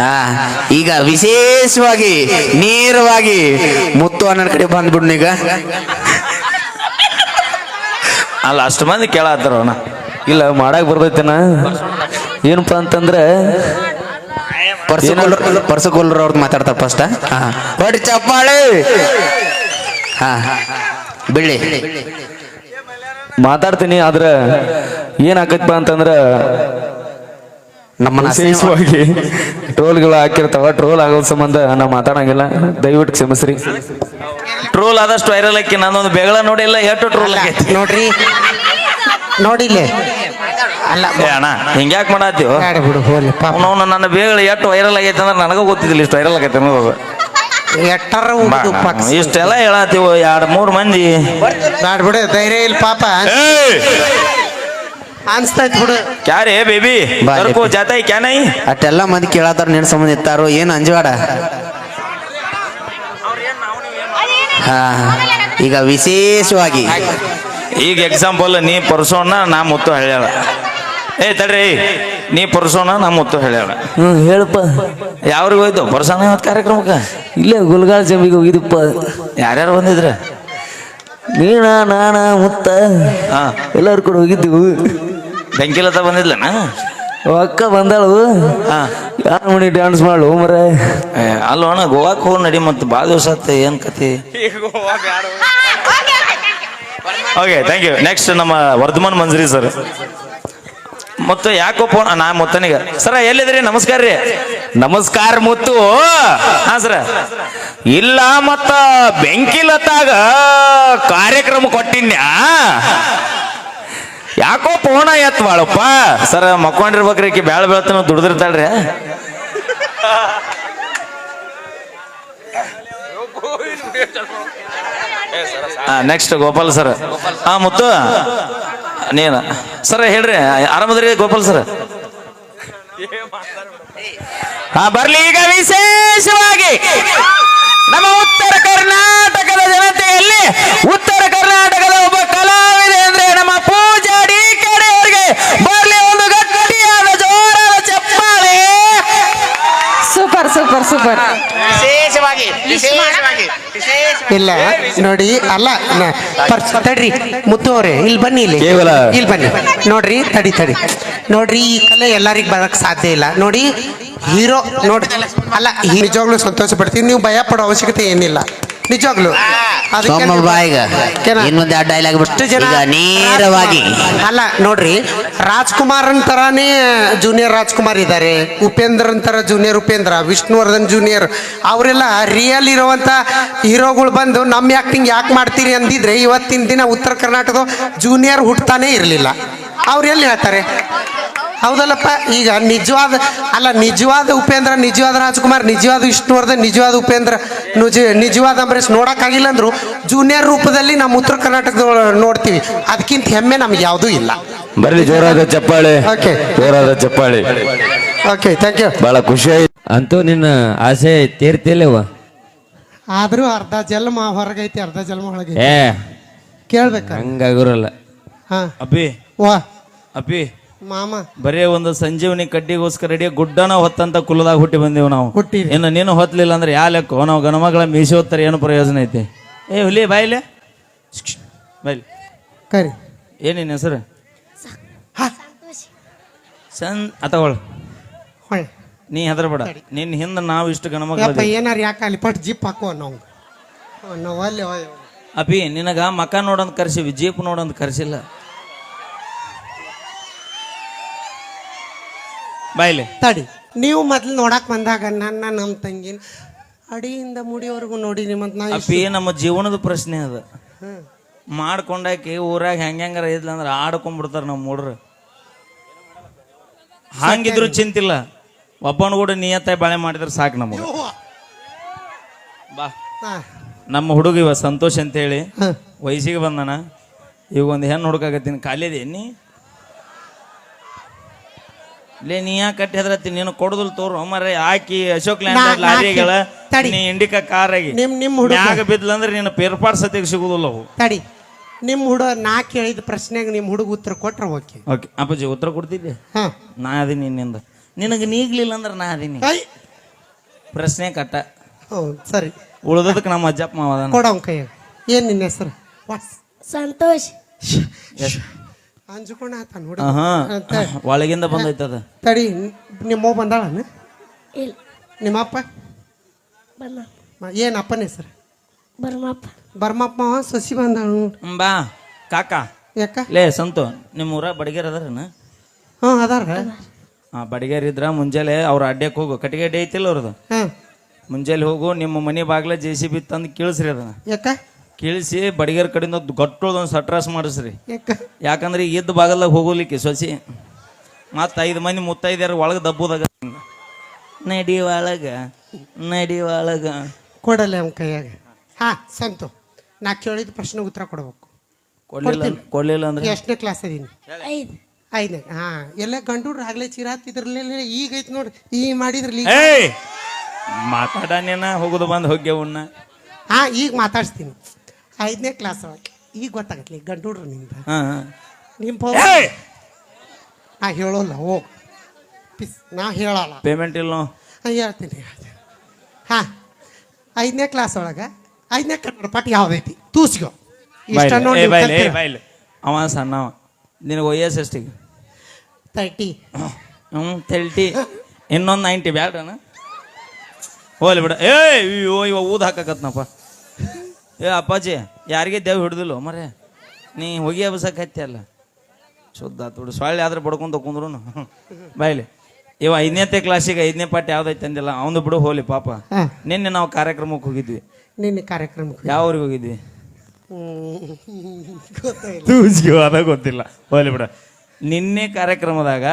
ಹಾ ಈಗ ವಿಶೇಷವಾಗಿ ನೇರವಾಗಿ ಮುತ್ತು ಅನ್ನ ಕಡೆ ಬಂದ್ಬಿಡ್ನ ಈಗ. ಅಲ್ಲ ಅಷ್ಟು ಮಂದಿ ಕೇಳತ್ತಾರ ಇಲ್ಲ ಮಾಡಕ್ ಬರ್ತೈತೆನ? ಏನಪ್ಪಾ ಅಂತಂದ್ರೆ ಪರ್ಸಕೋಲ್ರ ಅವ್ರದ್ ಅವ್ರದ್ದು ಮಾತಾಡ್ತಾರ ಫಸ್ಟ್ ಹಾ. ಹೊಡಿ ಚಪ್ಪಾಳೆ! ಹಾ ಬಿಳಿ ಮಾತಾಡ್ತೀನಿ ಆದ್ರೆ ಏನ್ ಅಂತಂದ್ರೆ ಅಂತಂದ್ರ ನಮ್ಮನ್ನ ವಿಶೇಷವಾಗಿ ಟ್ರೋಲ್ಗಳು ಹಾಕಿರ್ತಾವ ಟ್ರೋಲ್ ಆಗೋದ್ ಸಂಬಂಧ ನಾ ಮಾತಾಡಂಗಿಲ್ಲ. ದಯವಿಟ್ಟು ಕ್ಷಮಿಸ್ರಿ. ಟ್ರೋಲ್ ಆದಷ್ಟು ವೈರಲ್ ಆಕಿ ನಾನೊಂದು ಬೆಗಳ ನೋಡಿಲ್ಲ ಎಷ್ಟು ಟ್ರೋಲ್ ಆಗೈತಿ ನೋಡ್ರಿ. ನೋಡಿಲ್ಲೇ. ಅಲ್ಲ ಏ ಅಣ್ಣ ಹಿಂಗ್ಯಾಕ್ ಮಾಡತ್ತೀವ ಬ್ಯಾಡ ಬಿಡು ಪಾಪ. ಅವನವನು ನನ್ನ ಬೇಗಳು ಎಷ್ಟು ವೈರಲ್ ಆಗೈತೆ ಅಂದ್ರೆ ನನಗೂ ಗೊತ್ತಿದ್ದಿಲ್ಲ ಇಷ್ಟು ವೈರಲ್ ಆಗೈತೆ ಅನ್ನೋದು. ಎಟ್ಟರ ಇಷ್ಟೆಲ್ಲ ಹೇಳತ್ತೀವ ಎರಡು ಮೂರು ಮಂದಿ. ಬ್ಯಾಡ ಬಿಡು ಧೈರ್ಯ ಇಲ್ಲ ಪಾಪ. ಅನ್ಸ್ತೈತ್ ಬಿಡು. ಕ್ಯಾರೇ ಬೇಬಿ? ಬಾ, ಕರ್ಕೋ ಲೇಪಿ. ಜಾತಾಯಿ ಕ್ಯಾನೈ? ಅಟ್ಟೆಲ್ಲ ಮಂದಿ ಕೇಳತ್ತಾರ ನಿನ್ ಸಂಬಂಧ ಇತ್ತಾರೋ ಏನು ಅಂಜವಾಡ? ಹಾ ಈಗ ವಿಶೇಷವಾಗಿ ಈಗ ಎಕ್ಸಾಂಪಲ್ ನೀ ಪರ್ಸೋಣ ನಾ ಮುತ್ತು ಹೇಳ್ಯಾಳ ಏ ತಡ್ರಿ. ನೀ ಪರ್ಸೋಣ ನಾ ಮುತ್ತು ಹೇಳ್ಯಾಳ. ಹ್ಞೂ ಹೇಳಪ್ಪ. ಯಾವ್ರಿಗೆ ಹೋಯ್ತು? ಪರ್ಸೋಣ ಇವತ್ತು ಕಾರ್ಯಕ್ರಮಕ್ಕೆ? ಇಲ್ಲೇ ಗುಲ್ಗಾಲ್ ಜಂಬಿಗೆ ಹೋಗಿದಪ್ಪ ಯಾರ್ಯಾರು ಬಂದಿದ್ರ? ನೀಣ ನಾಣ ಮುತ್ತ ಹಾಂ. ಎಲ್ಲಾರು ಕೂಡ ಹೋಗಿದ್ದೀವಿ. ಬೆಂಕಿಲತ ಬಂದಿದ್ಲನ? ಅಕ್ಕ ಬಂದಾಳು ಹಾ. ಯಾರ ಮನಿ ಡ್ಯಾನ್ಸ್ ಮಾಡು ಮರ? ಏ, ಅಲ್ಲ ಅಣ್ಣ ಗೋವಾಕ್ ಹೋಗಿ ನಡಿ ಮತ್ತೆ ಭಾಳ ದಿವಸ ಆತ ಏನ್ ಕತಿ ಓಕೆ ಥ್ಯಾಂಕ್ ಯು ನೆಕ್ಸ್ಟ್ ನಮ್ಮ ವರ್ಧಮಾನ್ ಮಂಜ್ರಿ ಸರ್. ಮತ್ತು ಯಾಕೋ ಫೋನ್ ನಾ ಮುತ್ತನಿಗ. ಸರ ಎಲ್ಲಿದ್ರಿ? ನಮಸ್ಕಾರ ರೀ. ನಮಸ್ಕಾರ ಮುತ್ತು. ಹಾ ಸರ. ಇಲ್ಲ ಮತ್ತ ಬೆಂಕಿಲತ್ತಾಗ ಕಾರ್ಯಕ್ರಮ ಕೊಟ್ಟಿನ್ಯಾ? ಯಾಕೋ ಫೋನ ಎತ್ವಾಳಪ್ಪ? ಸರ ಮಕ್ಕೊಂಡಿರ್ಬೇಕ್ರಿ ಈಕಿ ಬ್ಯಾಳ ಬೆಳತನ ದುಡ್ದಿರ್ತಾಳ್ರಿ. Next Gopal sir. ಹಾ ಮುತ್ತು. ನೀನ. ಸರ್, ಹೇಳ್ರಿ, ಆರಾಮದ್ರಿ ಗೋಪಾಲ್ ಸರ್? ಹಾ, ಬರ್ಲಿ ಈಗ ವಿಶೇಷವಾಗಿ ನಮ್ಮ ಉತ್ತರ ಕರ್ನಾಟಕದ ಜನತೆಯಲ್ಲಿ ಉತ್ತರ ಕರ್ನಾಟಕದ ಒಬ್ಬ ಕಲಾವಿದೆ ಅಂದ್ರೆ ನಮ್ಮ ಪೂಜಾಡಿ ಕಡೆಯವರಿಗೆ ಬರ್ಲಿ ಒಂದು ಗಟ್ಟಿಯಾದ ಜೋರಾದ ಚಪ್ಪಾಳೆ ಸೂಪರ್ ಸೂಪರ್ ಸೂಪರ್ ವಿಶೇಷವಾಗಿ ವಿಶೇಷವಾಗಿ ಇಲ್ಲ. ನೋಡಿ ಅಲ್ಲ ನ- ಪರ್ಸ್ ತಡ್ರಿ ಮುತ್ತು ಅವ್ರೆ ಇಲ್ಲಿ ಬನ್ನಿ ಇಲ್ಲಿ. ಕೇವಲ ಇಲ್ಲಿ ಬನ್ನಿ. ನೋಡ್ರಿ ತಡಿ ತಡಿ. ನೋಡ್ರಿ ಈ ಕಲೆ ಎಲ್ಲರಿಗೂ ಬರಕ್ ಸಾಧ್ಯ ಇಲ್ಲ. ನೋಡಿ ಹೀರೋ ನೋಡಿ ಅಲ್ಲ ಈ- ನಿಜವಾಗ್ಲೂ ಸಂತೋಷ ಪಡ್ತೀನಿ. ನೀವು ಭಯ ಪಡೋ ಅವಶ್ಯಕತೆ ಏನಿಲ್ಲ. ನಿಜವಾಗ್ಲು? ಅದು? ಇನ್ನೊಂದು ಎರಡು ಡೈಲಾಗ್ ಬಿಟ್ಟು ಜನ ಈಗ ನೇರವಾಗಿ. ಅಲ್ಲ ನೋಡ್ರಿ ರಾಜ್ಕುಮಾರನ್ ತರಾನೇ ಜೂನಿಯರ್ ರಾಜ್ಕುಮಾರ್ ಇದ್ದಾರೆ ಉಪೇಂದ್ರನ್ ತರ ಜೂನಿಯರ್ ಉಪೇಂದ್ರ ವಿಷ್ಣುವರ್ಧನ್ ಜೂನಿಯರ್ ಅವರೆಲ್ಲ ರಿಯಲ್ ಇರುವಂತ ಹೀರೋಗಳು ಬಂದು ನಮ್ಮ ಆಕ್ಟಿಂಗ್ ಯಾಕೆ ಮಾಡ್ತೀರಿ ಅಂದಿದ್ರೆ ಇವತ್ತಿನ ದಿನ ಉತ್ತರ ಕರ್ನಾಟಕದ ಜೂನಿಯರ್ ಹುಟ್ಟತಾನೆ ಇರಲಿಲ್ಲ. ಅವ್ರು ಎಲ್ಲಿ ಹೇಳ್ತಾರೆ? ಹೌದಲ್ಲಪ್ಪ ಈಗ ನಿಜವಾದ ಅಲ್ಲ ನಿಜವಾದ ಉಪೇಂದ್ರ ನಿಜವಾದ ರಾಜ್ಕುಮಾರ್ ನಿಜವಾದ ವಿಷ್ಣುವರ್ಧನ್ ನಿಜವಾದ ಉಪೇಂದ್ರ ನಿಜ ನಿಜವಾದ ಅಂಬರೀಷ್ ನೋಡೋಕ್ಕಾಗಿಲ್ಲ ಅಂದ್ರು ಜೂನಿಯರ್ ರೂಪದಲ್ಲಿ ನಮ್ಮ ಉತ್ತರ ಕರ್ನಾಟಕದ ನೋಡ್ತೀವಿ. ಅದಕ್ಕಿಂತ ಹೆಮ್ಮೆ ನಮ್ಗೆ ಯಾವುದೂ ಇಲ್ಲ. ಬರ್ಲಿ ಜೋರಾದ ಚಪ್ಪಾಳೆ. ಓಕೆ ಜೋರಾದ ಚಪ್ಪಾಳೆ. ಓಕೆ ಥ್ಯಾಂಕ್ ಯು ಬಹಳ ಖುಷಿ ಆಯ್ತು. ಅಂತೂ ನಿನ್ನ ಆಸೆ ತೀರ್ತಿಲ್ಲವ ಆದ್ರೂ ಅರ್ಧ ಜನ್ಮ ಹೊರಗೈತಿ ಅರ್ಧ ಜನ್ಮ ಒಳಗೈತಿ. ಕೇಳ್ಬೇಕು ಕೇಳ್ಬೇಕ? ಹಂಗಾಗಿರಲ್ಲ. ಹಾ. ಅಬ್ಬಿ ವಾ. ಅಪ್ಪಿ ಮಾಮ. ಬರೇ ಒಂದು ಸಂಜೀವನಿ ಕಡ್ಡಿಗೋಸ್ಕರ ರೆಡಿ ಗುಡ್ಡನ ಹೊತ್ತಂತ ಕುಲದಾಗ ಹುಟ್ಟಿ ಬಂದೀವಿ ನಾವು. ಹುಟ್ಟಿರಿ. ಇನ್ನು ನೀನು ಹೊತ್ತಲಿಲ್ಲ ಅಂದ್ರೆ ಯಾ ಲೆಕ್ಕ? ನಾವು ಗಣಮಗಳ ಮೀಸಿ ಹೊತ್ತರ ಏನು ಪ್ರಯೋಜನ ಐತಿ? ಏ ಹುಲಿ ಬಾಯಿಲೆ ಬಾಯ್ಲಿ ಕರಿ. ಏನಿನ ಹೆಸರು? ಸನ್ ಅತಗೊಳ ಹೊಳೆ ನೀ ಹೆದರ್ಬೇಡ. ನಿನ್ನ ಹಿಂದೆ ನಾವು ಇಷ್ಟು ಗಣಮಗಳ ಯಪ್ಪ ಏನಾರ ಯಾಕೆ ಅಲ್ಲಿ ಪಟ್ ಜಿಪ್ ಹಾಕುವ ನಾವು ನಾವು ಅಲ್ಲಿ ಹೋಯ್ ಅಪಿ ನಿನಗ ಮಕ ನೋಡಂತ ಕರ್ಸಿವಿ ಜೀಪ್ ನೋಡಂತ ಕರ್ಸಿಲ್ಲ. ಬಾಯ್ಲೆ ತಡಿ. ನೀವು ಮೊದ್ಲು ನೋಡಕ್ ಬಂದಾಗ ನನ್ನ ನಮ್ಮ ತಂಗಿನ ಅಡಿಯಿಂದ ಮುಡಿಯವರೆಗೂ ನೋಡಿ ನಿಮ್ಮಂತ ನಾ ಅಪ್ಪಿ ನಮ್ಮ ಜೀವನದ ಪ್ರಶ್ನೆ ಅದ. ಮಾಡ್ಕೊಂಡಾಕಿ ಊರಾಗ ಹೆಂಗಾರ ಇದ್ಲ ಅಂದ್ರೆ ಆಡ್ಕೊಂಡ್ಬಿಡ್ತಾರ ನಮ್ಮ ಹುಡ್ರು. ಹಂಗಿದ್ರು ಚಿಂತಿಲ್ಲ. ಒಬ್ಬನ ಕೂಡ ನಿಯತ್ತಾಗಿ ಬಾಳೆ ಮಾಡಿದ್ರೆ ಸಾಕು ನಮಗೆ. ಬಾ. ನಮ್ಮ ಹುಡುಗ ಇವ ಸಂತೋಷ್ ಅಂತ ಹೇಳಿ ವಯಸ್ಸಿಗೆ ಬಂದಾನ. ಈಗ ಒಂದು ಹೆಣ್ಣು ಹುಡುಕಾಗತ್ತೀನಿ ಖಾಲಿ ನೀ ಲೇ ನೀ ಯಾಕೆ ಕಟ್ಟಿ ಹೆದ್ರತ್ತಿ? ನೀನು ಕೊಡುದಿಲ್ಲ ತೋರು. ಮರ ಹಾಕಿ ಅಶೋಕ್ ಲ್ಯಾಂಡ್ ನಾ ಲಾರಿಗಳ ತಡಿ. ನೀ ಇಂಡಿಕಾ ಕಾರ್ ಆಗಿ ನಿಮ್- ನಿಮ್ ಹುಡುಗ. ಮ್ಯಾಗ ಬಿದ್ಲಂದ್ರೆ ನೀನು ಪೇರ್ಪಾಡ್ ಸತಿಗೆ ಸಿಗುದಿಲ್ಲ ಅವು. ತಡಿ. ನಿಮ್ಮ ಹುಡುಗ ನಾ ಕೇಳಿದ ಪ್ರಶ್ನೆಗೆ ನಿಮ್ಮ ಹುಡುಗ ಉತ್ತರ ಕೊಟ್ರೆ ಓಕೆ. ಓಕೆ. ಅಪ್ಪಾಜಿ ಉತ್ತರ ಕೊಡ್ತಿದ್ದೆ? ಹಾ. ನಾ ಅದೀನಿ ನಿನ್ನಿಂದ ನಿನಗೆ ನೀಗ್ಲಿಲ್ಲ ಅಂದ್ರೆ ನಾ ಅದೀನಿ. ಐ. ಪ್ರಶ್ನೆ ಕಟ್ಟ. ಸರಿ. ಉಳ್ದದಕ್ಕೆ ನಮ್ಮ ಅಜ್ಜಪ್ಪ. ಕೊಡ ಅವ್ನ ಕೈಯಾಗ. ಏನು ನಿನ್ನ ಹೆಸರು? ವಾಸ್ ಸಂತೋಷ್ ಆತಾನ ಹುಡುಗ ಅಂತ ಒಳಗಿಂದ ಬಂದೈತದ ತಡಿ ನಿಮ್ಮವ್ವ ಬಂದಾಳನ ಇಲ್ಲ. ನಿಮ್ಮಪ್ಪ ಬನ್ನ ಏನು ಅಪ್ಪನ ಹೆಸರು? ಬರ್ಮಪ್ಪ. ಬರ್ಮಪ್ಪ ಮಾವ ಸೊಸಿ ಬಂದಾಳ ಹ್ಮ್, ಬಾ. ಕಾಕ. ಯಾಕ? ಲೇ ಸಂತು ನಿಮ್ಮ ಊರ ಬಡಿಗೇರ್ ಅದಾರನ ಹ್ಞೂ ಅದಾರ. ಹಾ ಬಡಿಗೇರ್ ಇದ್ರ ಮುಂಜಾನೆ ಅವ್ರ ಅಡ್ಡಕ್ಕೆ ಹೋಗು. ಕಟ್ಟಿಗೆ ಅಡ್ಡಿ ಐತಿಲ್ಲ ಅವ್ರದ್ದು ಹಾಂ. ಮುಂಜಾನೆ ಹೋಗು ನಿಮ್ಮ ಮನೆ ಬಾಗ್ಲ ಜೆ ಸಿ ಬಿ ತಂದು ಕೇಳಿಸ್ರಿ ಅದನ್ನ. ಯಾಕ? ಕೀಳಿಸಿ ಬಡಿಗೇರ್ ಕಡೆಯಿಂದ ಗಟ್ಟೋದೊಂದು ಸಟ್ರಾಸ್ ಮಾಡಿಸ್ರಿ. ಯಾಕ? ಯಾಕಂದ್ರೆ ಇದ್ದ ಎದ್ದು ಬಾಗಲ್ದಾಗ ಹೋಗೋಲಿಕ್ಕೆ ಸೊಸಿ. ಮತ್ತು ಐದು ಮಂದಿ ಮುತ್ತೈದ್ಯಾರ ಒಳಗೆ ದಬ್ಬೋದಾಗ. ನಡಿ ಒಳಗ ನಡಿ ಒಳಗ. ಕೊಡಲ್ಲ ನಮ್ಮ ಕೈಯಾಗ. ಹಾ ಸಂತು ನಾ ಕೇಳಿದ ಪ್ರಶ್ನೆ ಉತ್ತರ ಕೊಡ್ಬೇಕು. ಕೊಡ್ಲಿಲ್ಲ ಕೊಡ್ಲಿಲ್ಲ ಅಂದ್ರೆ? ಎಷ್ಟನೇ ಕ್ಲಾಸ್ ಅದೀನಿ? ಐದು. ಐದನೇ ಹಾ. ಎಲ್ಲ ಗಂಡುಡ್ರು ಆಗ್ಲೇ ಚಿರಾತಿದ್ರಲ್ಲ ಈಗ ಐತ್ ನೋಡ್ರಿ. ಈ ಮಾಡಿದ್ರಲ್ಲಿ ಮಾತಾಡ ಏಯ್! ಮಾತಾಡನೇನ ಹೋಗುದು ಬಂದು ಹೋಗ್ಯವನ್ನ ಹಾ ಈಗ ಮಾತಾಡ್ಸ್ತೀನಿ. ಐದನೇ ಕ್ಲಾಸ್ ಒಳಗೆ ಈಗ ಗೊತ್ತಾಗತ್ಲಿ ಗಂಡುಡ್ರು ನಿಂದ ಹಾ ನಿಮ್ಮ ಏಯ್! ನಾ ಹೇಳೋಲ್ಲ ಹೋಗ್ ಪಿಸ್ ನಾ ಹೇಳಲ್ಲ. ಪೇಮೆಂಟ್ ಇಲ್ಲ. ಹಾ, ಹೇಳ್ತೀನಿ ಹೇಳ್ತೀನಿ. ಹಾಂ ಐದನೇ ಕ್ಲಾಸ್ ಒಳಗೆ ಐದನೇ ಕನ್ನಡ ಪಾಠ ಯಾವ್ದೈತಿ ತೂಸ್ಗೋ. ಇಷ್ಟ ನೋಡಿ ಬಾಯ್ಲೆ. ಅವ ಸಣ್ಣವ ನಿನಗೆ ವಯಸ್ಸು ಎಷ್ಟಿಗೆ ತರ್ಟಿ. ಹ್ಞೂ ತರ್ಟಿ. ಇನ್ನೊಂದು ನೈಂಟಿ ಬ್ಯಾಡಣ ಹೋಗ್ಲಿ ಬಿಡ. ಏ ಅಯ್ಯೋ ಇವ ಊದ್ ಹಾಕಕತ್ನಪ್ಪ. ಏ ಅಪ್ಪಾಜಿ ಯಾರಿಗೆ ದೇವ್ ಹಿಡ್ದಿಲ್ಲ ಮರೆ ನೀ ಹೋಗಿ ಹಬ್ಬಸಕ್ಕೆ ಅಲ್ಲ. ಶುದ್ಧ ಆತು ಬಿಡು. ಸೊಳ್ಳೆ ಆದ್ರೆ ಬಡ್ಕೊಂತ ಕುಂದ್ರು ಬಾಯ್ಲಿ. ಇವ ಐದನೇ ಕ್ಲಾಸಿಗೆ ಐದನೇ ಪಾಠ ಯಾವ್ದೈತೆ ಅಂದಿಲ್ಲ. ಅವನು ಬಿಡು ಹೋಲಿ ಪಾಪ. ನಿನ್ನೆ ನಾವು ಕಾರ್ಯಕ್ರಮಕ್ಕೆ ಹೋಗಿದ್ವಿ. ನಿನ್ನೆ ಕಾರ್ಯಕ್ರಮಕ್ಕೆ ಯಾವ ಊರಿಗೆ ಹೋಗಿದ್ವಿ? ಅದ ಗೊತ್ತಿಲ್ಲ. ಹೋಲಿ ಬಿಡ. ನಿನ್ನೆ ಕಾರ್ಯಕ್ರಮದಾಗ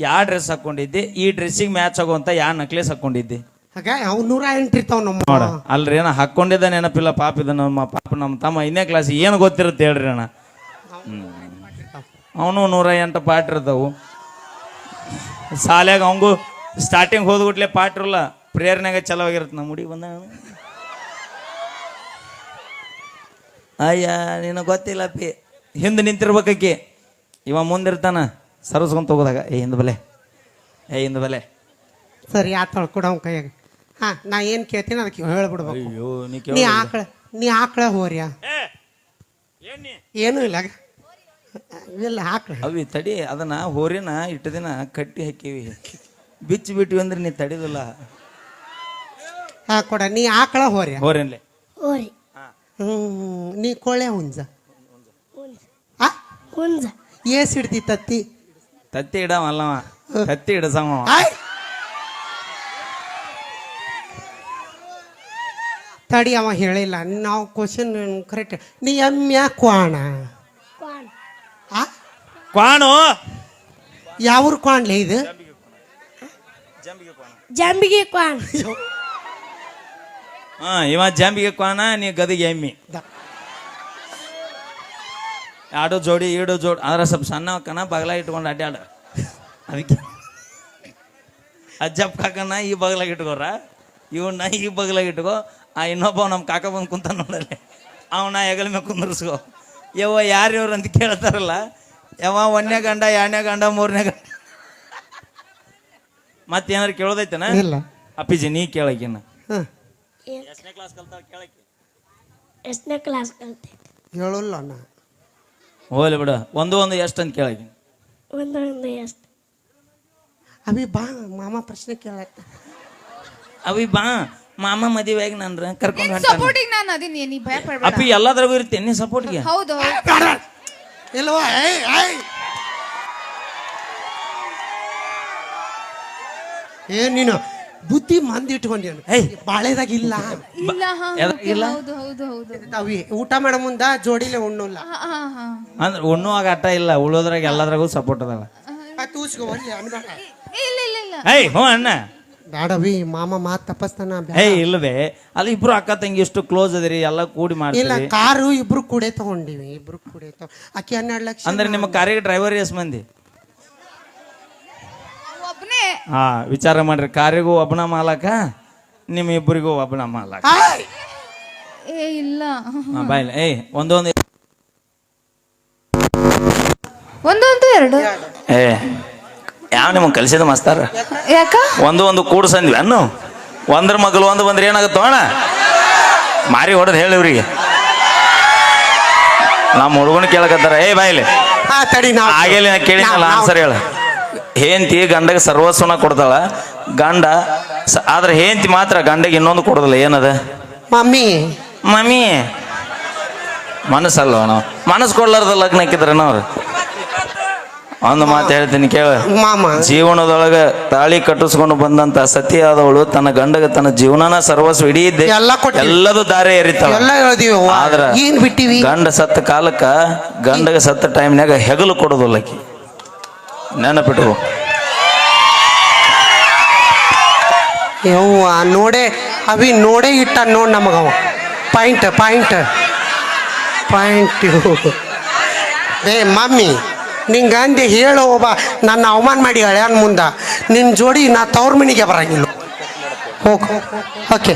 ಯಾವ ಡ್ರೆಸ್ ಹಾಕೊಂಡಿದ್ದೆ? ಈ ಡ್ರೆಸ್ಸಿಗೆ ಮ್ಯಾಚ್ ಆಗುವಂತ ಯಾ ನಕ್ಲೇಸ್ ಹಾಕೊಂಡಿದ್ದೆ? ಹಾಗ ಅವ್ ನೂರ ಎಂಟು ಇರ್ತಾವ ನಮ್ಮ ನೋಡ ಅಲ್ರಿ ಅಣ್ಣ ಹಾಕೊಂಡಿದ್ದ ನೆನಪಿಲ್ಲ ಪಾಪ ಇದ ನಮ್ಮ ಪಾಪ ನಮ್ಮ ತಮ್ಮ ಇನ್ನೇ ಕ್ಲಾಸ್ ಏನು ಗೊತ್ತಿರುತ್ತೆ ಹೇಳ್ರಿ ಅಣ್ಣ. ಅವನು ನೂರ ಎಂಟು ಪಾಠ ಇರ್ತಾವು. ಶಾಲ್ಯಾಗ ಅವಂಗೂ ಸ್ಟಾರ್ಟಿಂಗ್ ಹೋದ್ಬಿಟ್ಲೆ ಪಾಠ ಇರಲ್ಲ ಪ್ರೇರಣೆಗೆ ಚಲೋ ಆಗಿರುತ್ತೆ ನಮ್ಮ ಹುಡುಗಿ ಬಂದ ಅಯ್ಯ ನೀನು ಗೊತ್ತಿಲ್ಲ ಪಿ ಹಿಂದೆ ನಿಂತಿರ್ಬೇಕಿ ಇವ ಮುಂದಿರ್ತಾನ ಸರ್ಸ್ಕೊಂತ ಹೋಗೋದಾಗ ಏ ಹಿಂದ ಬಲೆ ಏ ಹಿಂದ ಬಲೆ. ಸರಿ ಆತಳ ಕೊಡ ಅವ್ನ ಕೈಯಾಗ. ಹಾ ನಾ ಏನು ಕೇಳ್ತೀನಿ ಅದಕ್ಕೆ ಹೇಳ್ಬಿಡ್ಬೇಕು. ಅಯ್ಯೋ ನೀ ನೀ ಆಕಳ ನೀ ಆಕಳ ಹೋರ್ಯಾ ಏನೂ ಇಲ್ಲ ಇಲ್ಲ ಆಕಳ. ಅವಿ ತಡಿ ಅದನ್ನ ಹೋರಿನ ಇಟ್ಟು ದಿನ ಕಟ್ಟಿ ಹಾಕಿವಿ. ಬಿಚ್ಚಿ ಬಿಟ್ವಿ ಅಂದ್ರೆ ನೀ ತಡಿದಿಲ್ಲ. ಹಾ ಕೊಡ ನೀ ಆಕಳ ಹೋರ್ಯಾ ಹೋರೇನ್ಲೆ ಓರಿ ಹ್ಮ್ ನೀ ಕೋಳೆ ಹುಂಜ. ಹುಂಜ ಆ? ಹುಂಜ. ಏಸ್ ಹಿಡ್ತಿ ತತ್ತಿ. ತತ್ತಿ ಇಡವಲ್ಲವ ತತ್ತಿ ಇಡಸವ ಆಯ್! ತಡಿ ಅವ ಹೇಳಿಲ್ಲ. ನಾವು ಕ್ವಶನ್ ಕರೆಕ್ಟ್ ನೀ ಎಮ್ಯ ಕ್ವಾಣ? ಕ್ವಾನ್ ಆ? ಕ್ವಾಣು? ಯಾವ್ರ ಕ್ವಾಣ್ಲೆ ಇದು? ಜಂಬಿಗೆ ಕ್ವಾಣ. ಹಾ ಇವ ಜಂಬಿಗೆ ಕ್ವಾಣ ನೀ ಗದಿಗೆ ಎಮ್ಮಿ. ಎರಡು ಆಡೋ ಜೋಡಿ ಈಡೋ ಜೋಡಿ ಆದ್ರೆ ಸ್ವಲ್ಪ ಸಣ್ಣ ಕಣ ಬಗಲ ಇಟ್ಕೊಂಡು ಅಡ್ಡಾಡ ಅದಕ್ಕೆ. ಅಜ್ಜಪ್ಪ ಕಾಕನ ಈ ಬಗಲಾಗ ಇಟ್ಕೋರ ಇವನ್ನ ಈ ಬಗ್ಲಾಗಿ ಇಟ್ಕೋ ಆ ಇನ್ನೊಬ್ಬ ನಮ್ಮ ಕಾಕ ಬಂದು ಕುಂತ ನೋಡಲಿ ಅವನ ಹೆಗಲ ಮೇಲೆ ಕುಂದರ್ಸ್ಕೋ. ಯವ್ವ ಯಾರು ಇವ್ರು ಅಂತ ಕೇಳ್ತಾರಲ್ಲ ಯಾವ ಒಂದನೇ ಗಂಡ ಎರಡನೇ ಗಂಡ ಮೂರನೇ ಗಂಡ. ಮತ್ತೇನಾರು ಕೇಳೋದೈತನ? ಇಲ್ಲ. ಅಪ್ಪಿಜಿ ನೀ ಕೇಳಕಿನ ಎಷ್ಟನೇ ಕ್ಲಾಸ್ ಕಲ್ತಾವ ಕೇಳಕ್ಕೆ? ಎಷ್ಟನೇ ಕ್ಲಾಸ್ ಕಲ್ತೆ? ಹೇಳಲ್ಲ ನಾ. ಹೋಗ್ಲಿ ಬಿಡ ಒಂದು ಒಂದು ಎಷ್ಟು ಅಂತ ಕೇಳಕಿನ ಒಂದು ಒಂದು ಎಷ್ಟು? ಅವಿ ಬಾ ಮಾಮ ಪ್ರಶ್ನೆ ಕೇಳತ್ತ ಅವಿ ಬಾ ಮಾಮ ಮದುವೆಯಾಗಿ ನನ್ರ ಕರ್ಕೊಂಡು ಹೊಂಟಾನ. ಸಪೋರ್ಟಿಗೆ ನಾನು ಅದೀನಿ ನೀ ಭಯ ಪಡ್ಬೇಡ. ಅಪ್ಪಿ ಎಲ್ಲದ್ರಾಗೂ ಇರ್ತೀನಿ ನೀ ಸಪೋರ್ಟ್ಗೆ ಹೌದು ಇಲ್ವಾ ಏಯ್ ಏಯ್ ಏ ನೀನು ಬುದ್ಧಿ ಮಂದಿ ಇಟ್ಕೊಂಡೇನು ಏಯ್. ಬಾಳೆದಾಗ ಇಲ್ಲ. ಇಲ್ಲ ಹಾ ಎದಕ್ okay, ಇಲ್ಲ? ಹೌದು ಹೌದು ಹೌದು. ಅವಿ ಊಟ ಮಾಡೋ ಮುಂದ ಜೋಡಿಲೆ ಉಣ್ಣಲ್ಲ. ಹಾ ಹಾ ಹಾ. ಅಂದ್ರೆ ಉಣ್ಣುವಾಗ ಅಟ್ಟ ಇಲ್ಲ ಉಳೋದ್ರಾಗ ಎಲ್ಲದ್ರಾಗೂ ಸಪೋರ್ಟ್ ಅದಲ್ಲ ತೂಸ್ಕೊ ಒಲ್ಲೆ ಅನ್ಬೇಡ. ಇಲ್ಲ ಇಲ್ಲ ಇಲ್ಲ. ಏಯ್ ಹ್ಞೂ ಅಣ್ಣ. ಬ್ಯಾಡವಿ ಮಾಮ ಮಾತ್ ತಪಸ್ತನ. ಏಯ್ ಇಲ್ಲವೇ. ಅಲ್ಲಿ ಇಬ್ರು ಅಕ್ಕ ತಂಗಿ ಎಷ್ಟು ಕ್ಲೋಸ್ ಅದಿರಿ ಎಲ್ಲ ಕೂಡಿ ಇಲ್ಲ ಮಾಡ್ತೀರಿ ಕಾರು ಇಬ್ರು ಕೂಡೆ ತಗೊಂಡಿವಿ ಇಬ್ರು ಕೂಡೆ ತಗೊ ಆಕಿ ಹನ್ನೆರಡು ಲಕ್ಷ ಅಂದ್ರೆ ನಿಮ್ಮ ಕಾರಿಗೆ ಡ್ರೈವರ್ ಎಸ್ ಮಂದಿ? ನಾನೇ ಹಾ ವಿಚಾರ ಮಾಡ್ರಿ. ಕಾರಿಗೂ ಒಬ್ಬನ ಮಾಲಕ ನಿಮ್ಮ ಇಬ್ಬರಿಗೂ ಒಬ್ಬನ ಮಾಲಕ. ಆಯ್. ಏ ಇಲ್ಲ. ಹಾ, ಬಾಯ್ಲಿ ಏಯ್ ಒಂದೊಂದು ಒಂದೊಂದು ಎರಡು. ಏ ಯಾವ ನಿಮಗೆ ಕಲಿಸಿದ ಮಾಸ್ತಾರ? ಯಾಕ? ಒಂದು ಒಂದು ಕೂಡ್ಸಂದ್ವಿ ಅನ್ನು ಒಂದ್ರ ಮಗಲು ಒಂದು ಬಂದ್ರೆ ಏನಾಗುತ್ತ ಅಣ್ಣ? ಮಾರಿ ಹೊಡೆದು ಹೇಳಿವ್ರಿಗೆ ನಮ್ಮ ಹುಡುಗನ ಕೇಳಕತ್ತಾರ ಏ ಬಾಯ್ಲಿ ಆ ತಡಿ ನಾವು ಆಗೇಲಿ ನಾ ಕೇಳಿನಲ್ಲ ಆನ್ಸರ್ ಹೇಳ. ಹೇಂತಿ ಗಂಡಗೆ ಸರ್ವಸ್ವನ ಕೊಡ್ತಾಳ ಗಂಡ ಸ- ಆದ್ರೆ ಹೇಂತಿ ಮಾತ್ರ ಗಂಡಗೆ ಇನ್ನೊಂದು ಕೊಡೋದಿಲ್ಲ ಏನದ? ಮಮ್ಮಿ. ಮಮ್ಮಿ. ಮನಸ್ಸಲ್ವ ನಾವು? ಮನಸ್ಸು ಕೊಡ್ಲಾರ್ದ ಲಗ್ನ ಹಾಕಿದ್ರೇನ ಅವ್ರು? ಒಂದು ಮಾತು ಹೇಳ್ತೀನಿ ಕೇಳ. ಮಾಮ. ಜೀವನದೊಳಗ ತಾಳಿ ಕಟ್ಟಿಸ್ಕೊಂಡು ಬಂದಂತ ಸತಿಯಾದವಳು ತನ್ನ ಗಂಡಗ ತನ್ನ ಜೀವನನ ಸರ್ವಸ್ವ ಇಡೀ ಎಲ್ಲದು ಎಲ್ಲ. ಎಲ್ಲದೂ ದಾರಿ ಏರಿತಾಳ. ಎಲ್ಲ ಹೇಳ್ದೀವಿ. ಅವ್ವ. ಆದ್ರ ಏನ್ ಬಿಟ್ಟಿವಿ? ಗಂಡ ಸತ್ತ ಕಾಲಕ್ಕ ಗಂಡಗ ಸತ್ತ ಟೈಮ್ನಾಗ ಹೆಗಲು ಕೊಡೋದಿಲ್ಲ ಆಕಿ. ನೆನಪಿಟ್ಟು ಯವ್ವ ನೋಡೆ ಅವಿ ನೋಡೇ ಇಟ್ಟ ನೋಡ್ ನಮಗವ. Point point. ಪಾಯಿಂಟ್. ಏ ಮಮ್ಮಿ. ನಿಂಗೆ ಗಾಂಧಿ ಹೇಳು ಒಬ್ಬ ನನ್ನ ಅವಮಾನ ಮಾಡಿ ಅಳ್ಯಾನ್ ಮುಂದ. ನಿನ್ನ ಜೋಡಿ ನಾ ತವ್ರ ಮನೆಗೆ ಬರಂಗಿಲ್ಲ. ಓಕೆ.